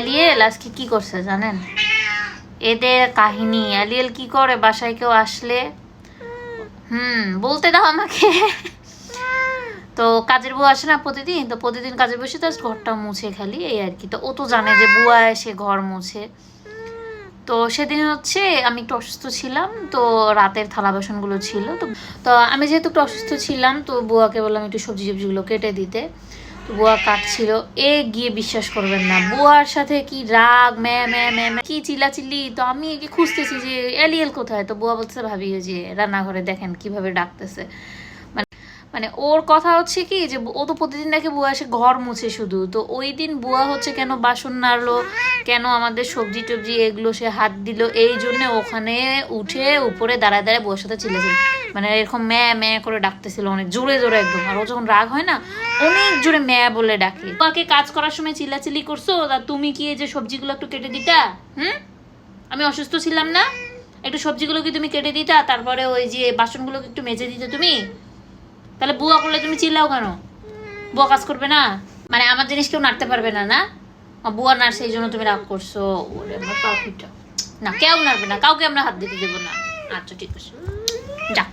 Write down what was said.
অ্যালিয়েল আজকে কি করছে জানেন? এদের কাহিনী অ্যালিয়েল কি করে বাসায় কেউ আসলে? হুম, বলতে দাও আমাকে। তো কাজের বউ আসে না প্রতিদিন, তো প্রতিদিন কাজে বসে তো ঘরটা মুছে খালি, এই আর কি। তো ও তো জানে যে বুয়া এসে ঘর মুছে। তো সেদিন হচ্ছে আমি একটু অসুস্থ ছিলাম, তো রাতের থালা বাসনগুলো ছিল। তো তো আমি যেহেতু একটু অসুস্থ ছিলাম, তো বুয়াকে বললাম একটু সবজি সবজিগুলো কেটে দিতে। বুয়া কাটছিল। এ গিয়ে বিশ্বাস করবেন না। বুয়ার সাথে কি রাগ ম্যা ম্যা ম্যা ম্যা, কি চিল্লাচিল্লি? তো আমি একে খুঁজতেছি যে এলিয়েল কোথায়? তো বুয়া বলছে ভাবি যে রান্নাঘরে দেখেন কীভাবে ডাকতেছে। মানে ওর কথা হচ্ছে কি যে ও তো প্রতিদিন দেখে বুয়া এসে ঘর মুছে শুধু। তো ওই দিন বুয়া হচ্ছে কেন বাসন নাড়লো? কেন আমাদের সবজি টবজি এগুলো সে হাত দিল? এই জন্য ওখানে উঠে উপরে দাঁড়ায় দাঁড়ায় বুয়ার সাথে চিল্লেছিল মানে এরকম ম্যা ম্যা করে ডাকতেছিল, অনেক জোরে জোরে একদম। আর ও যখন রাগ হয় না, অনেক জোরে ম্যা বলে ডাকে। তোমাকে কাজ করার সময় চিল্লাচিল্লি করছ? তা তুমি কি এই যে সবজিগুলো একটু কেটে দিতা? হুম? আমি অসুস্থ ছিলাম না? একটু সবজিগুলো কি তুমি কেটে দিতা? তারপরে ওই যে বাসনগুলোকে একটু মেজে দিতে তুমি? তাহলে বুয়া করলে তুমি চিল্লাও কেন? বুয়া কাজ করবে না? মানে আমার জিনিস কেউ নাড়তে পারবে না না? বুয়া নাড়ছে এই জন্য তুমি রাগ করছ। না, কেউ নাড়বে না, কাউকে আমরা হাত দিতে দেবো না। আচ্ছা ঠিক আছে যা